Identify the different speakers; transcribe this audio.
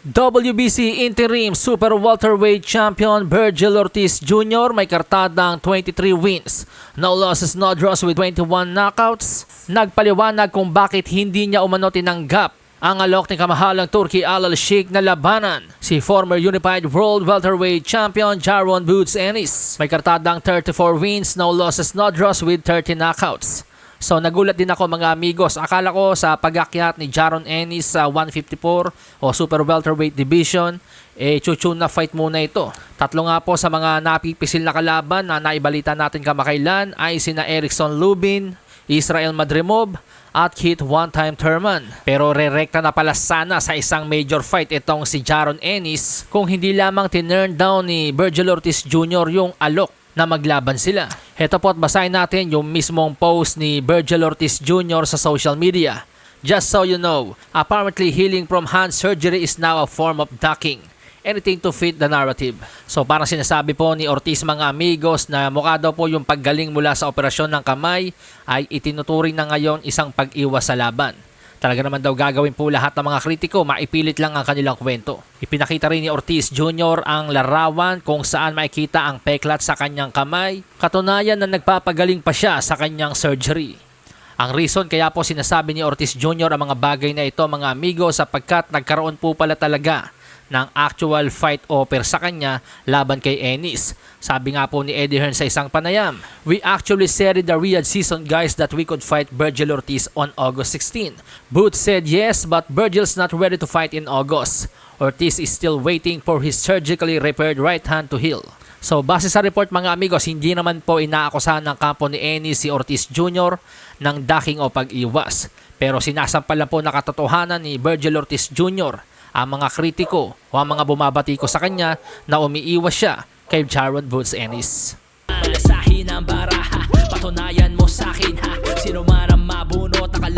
Speaker 1: WBC Interim Super Welterweight Champion Virgil Ortiz Jr. may kartadang 23 wins, no losses, no draws with 21 knockouts. Nagpaliwanag kung bakit hindi niya umano tinanggap ang alok ni kamahalang Turkey Alal Sheikh na labanan si former Unified World Welterweight Champion Jaron Boots Ennis. May kartadang 34 wins, no losses, no draws with 30 knockouts. So nagulat din ako mga amigos. Akala ko sa pag-akyat ni Jaron Ennis sa 154 o Super Welterweight Division, eh chuchun na fight muna ito. Tatlo nga po sa mga napipisil na kalaban na naibalita natin kamakailan ay sina Erickson Lubin, Israel Madrimov, at Keith One-Time Thurman. Pero rerekta na pala sana sa isang major fight itong si Jaron Ennis kung hindi lamang tinurn down ni Virgil Ortiz Jr. yung alok na maglaban sila. Heto po at basahin natin yung mismong post ni Virgil Ortiz Jr. sa social media. Just so you know, apparently healing from hand surgery is now a form of ducking. Anything to fit the narrative. So parang sinasabi po ni Ortiz mga amigos na mukha daw po yung paggaling mula sa operasyon ng kamay ay itinuturing na ngayon isang pag-iwas sa laban. Talaga naman daw gagawin po lahat ng mga kritiko, maipilit lang ang kanilang kwento. Ipinakita rin ni Ortiz Jr. ang larawan kung saan makikita ang peklat sa kanyang kamay. Katunayan na nagpapagaling pa siya sa kanyang surgery. Ang reason kaya po sinasabi ni Ortiz Jr. ang mga bagay na ito mga amigo sapagkat nagkaroon po pala talaga ng actual fight offer sa kanya laban kay Ennis. Sabi nga po ni Eddie Hearn sa isang panayam, We actually said in the Riyadh season guys that we could fight Virgil Ortiz on August 16. Booth said yes but Virgil's not ready to fight in August. Ortiz is still waiting for his surgically repaired right hand to heal. So base sa report mga amigos, hindi naman po inaakusahan ng kampo ni Ennis si Ortiz Jr. ng daking o pag-iwas. Pero sinasampal lang po na katotohanan ni Virgil Ortiz Jr. ang mga kritiko o ang mga bumabati ko sa kanya na umiiwas siya kay Jaron Boots Ennis.
Speaker 2: Sa hinang baraha Patunayan mo sa akin ha Sino man ang mabunot ka